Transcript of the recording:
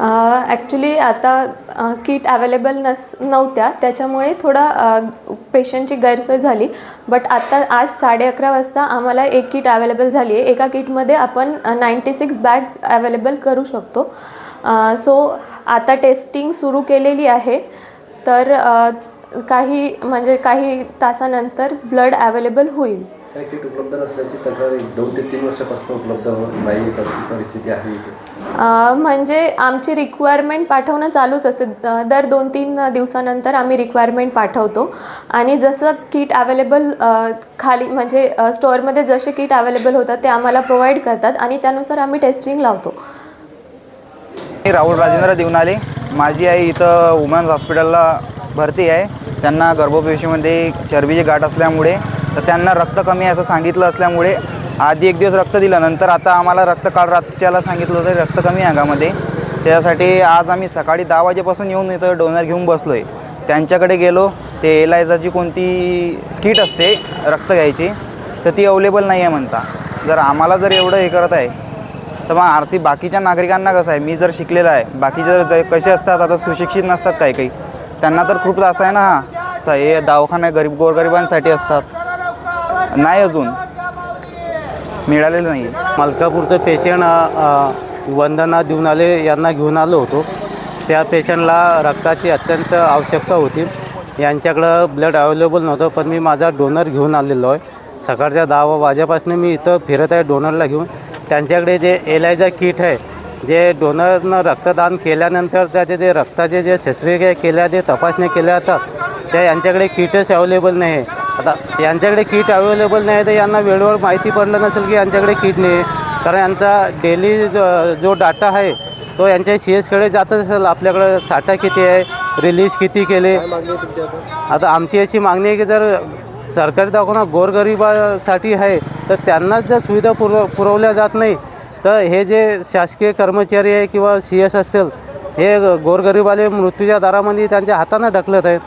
Actually आता kit available नस नव्हत्या. त्याच्यामुळे थोडा पेशंटची गैरसोय झाली. बट आता आज साडे अकरा वाजता आम्हाला एक किट अवेलेबल झाली आहे. एका किटमध्ये आपण नाईंटी सिक्स बॅग्स अवेलेबल करू शकतो. सो आता टेस्टिंग सुरू केलेली आहे. तर काही म्हणजे काही तासानंतर ब्लड अवेलेबल होईल. काय किट उपलब्ध नसल्याची तक्रार एक दोन ते तीन वर्षापासून उपलब्ध नाही अशी परिस्थिती आहे म्हणजे आमची रिक्वायरमेंट पाठवणं चालूच असते. दर दोन तीन दिवसानंतर आम्ही रिक्वायरमेंट पाठवतो. आणि जसं किट अवेलेबल खाली म्हणजे स्टोअरमध्ये जसे किट अवेलेबल होतात ते आम्हाला प्रोव्हाइड करतात आणि त्यानुसार आम्ही टेस्टिंग लावतो. मी राहुल राजेंद्र देवनाले. माझी आई इथं वुमन्स हॉस्पिटलला भरती आहे. त्यांना गर्भपेशीमध्ये चरबीची गाठ असल्यामुळे तर त्यांना रक्त कमी आहे असं सांगितलं असल्यामुळे आधी एक दिवस रक्त दिलं नंतर आता आम्हाला रक्त काल रातच्याला सांगितलं होतं रक्त कमी आहे अंगामध्ये. त्यासाठी आज आम्ही सकाळी दहा वाजेपासून येऊन इथं डोनर घेऊन बसलो आहे त्यांच्याकडे गेलो ते एलायझाची कोणती किट असते रक्त घ्यायची तर ती अवेलेबल नाही आहे म्हणता. जर आम्हाला जर एवढं हे करत आहे तर मग आरती बाकीच्या नागरिकांना कसं आहे? मी जर शिकलेला आहे बाकीचे जर ज कसे असतात आता सुशिक्षित नसतात काही काही त्यांना तर खूप त्रास आहे ना हा. स- हे दवाखाना गरीब गोरगरिबांसाठी असतात. नाही अजून. मिळालेलं नाही. मलकापूरचं पेशंट वंदना देऊन आले यांना घेऊन आलो होतो. त्या पेशंटला रक्ताची अत्यंत आवश्यकता होती. यांच्याकडं ब्लड अवेलेबल नव्हतं पण मी माझा डोनर घेऊन आलेलो आहे. सकाळच्या दहा वाजेपासून मी इथं फिरत आहे डोनरला घेऊन. त्यांच्याकडे जे एलायजा किट आहे जे डोनरनं रक्तदान केल्यानंतर त्याचे जे रक्ताचे जे शस्त्रक्रिया केल्या जे तपासण्या केल्या जातात त्या यांच्याकडे किटच अवेलेबल नाही आहे. आता यांच्याकडे किट अवेलेबल नाही तर यांना वेळेवर माहिती पडलं नसेल की यांच्याकडे किट नाही कारण यांचा डेली जो जो डाटा आहे तो यांच्या सी एसकडे जात असेल. आपल्याकडं साठा किती आहे? रिलीज किती केले? आता? आमची अशी मागणी आहे की जर सरकारी दवाखाना गोरगरिबासाठी आहे तर त्यांनाच जर सुविधा पुरव पुरवल्या जात नाही तर हे जे शासकीय कर्मचारी आहे किंवा सी एस असतील हे गोरगरिबाले मृत्यूच्या दारामध्ये त्यांच्या हातानं ढकलत आहेत.